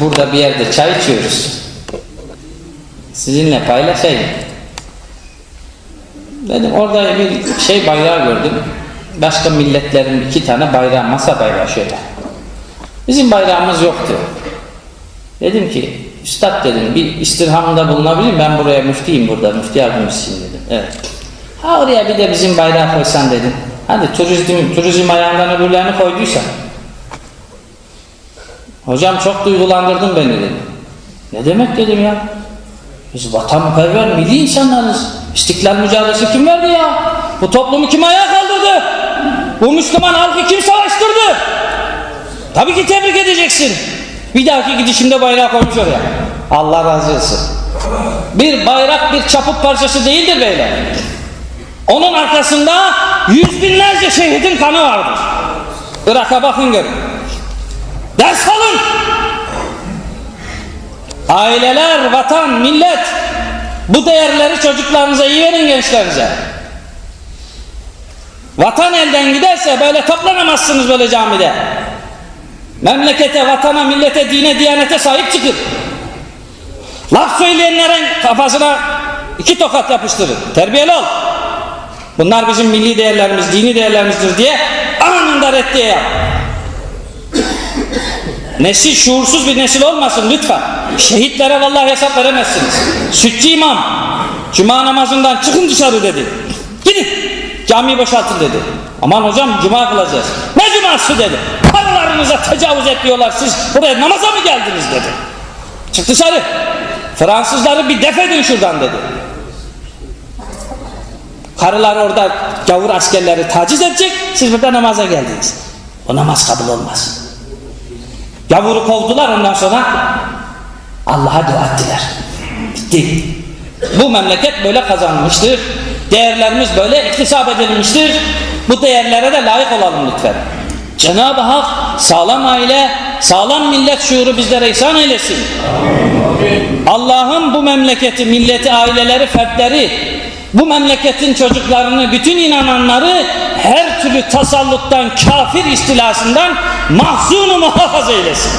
burada bir yerde çay içiyoruz. Sizinle paylaşayım. Dedim orada bir şey bayrağı gördüm. Başka milletlerin iki tane bayrağı, masa bayrağı şöyle. Bizim bayrağımız yoktu. Dedim ki, Üstad dedim bir istirhamda bulunabilir? Ben buraya müftiyim burada, müfti yardımcısıyım dedim. Evet. Ha oraya bir de bizim bayrağı koysan dedim. Hadi turizm, turizm ayağından öbürlerini koyduysan. Hocam çok duygulandırdın beni dedim. Ne demek dedim ya? Biz vatanperver, milli insanlarız. İstiklal mücadelesi kim verdi ya? Bu toplumu kim ayağa kaldırdı? Bu Müslüman halkı kim savaştırdı? Tabii ki tebrik edeceksin. Bir dahaki gidişimde bayrağı koymuş oraya. Allah razı olsun. Bir bayrak bir çaput parçası değildir beyler. Onun arkasında yüz binlerce şehidin kanı vardır. Irak'a bakın görün. Ders alın. Aileler, vatan, millet bu değerleri çocuklarınıza iyi verin gençlerinize. Vatan elden giderse böyle toplanamazsınız böyle camide. Memlekete, vatana, millete, dine, diyanete sahip çıkın. Laf söyleyenlerin kafasına iki tokat yapıştırın. Terbiyeli ol. Bunlar bizim milli değerlerimiz, dini değerlerimizdir diye anında reddiye yap. Nesil şuursuz bir nesil olmasın lütfen. Şehitlere vallahi hesap veremezsiniz. Sütçü imam cuma namazından çıkın dışarı dedi. Gidin camiyi boşaltın dedi. Aman hocam cuma kılacağız. Ne cuması dedi. Paralarınıza tecavüz ediyorlar siz buraya namaza mı geldiniz dedi. Çık dışarı. Fransızları bir def edin şuradan dedi. Karılar orada gavur askerleri taciz edecek. Siz burada namaza geldiniz. O namaz kabul olmaz. Gavuru kovdular ondan sonra Allah'a dua ettiler. Bitti. Bu memleket böyle kazanmıştır. Değerlerimiz böyle iktisap edilmiştir. Bu değerlere de layık olalım lütfen. Cenab-ı Hak sağlam aile, sağlam millet şuuru bizlere ihsan eylesin. Allah'ın bu memleketi, milleti, aileleri, fertleri, bu memleketin çocuklarını, bütün inananları her türlü tasalluttan, kafir istilasından mahzunu muhafaza eylesin.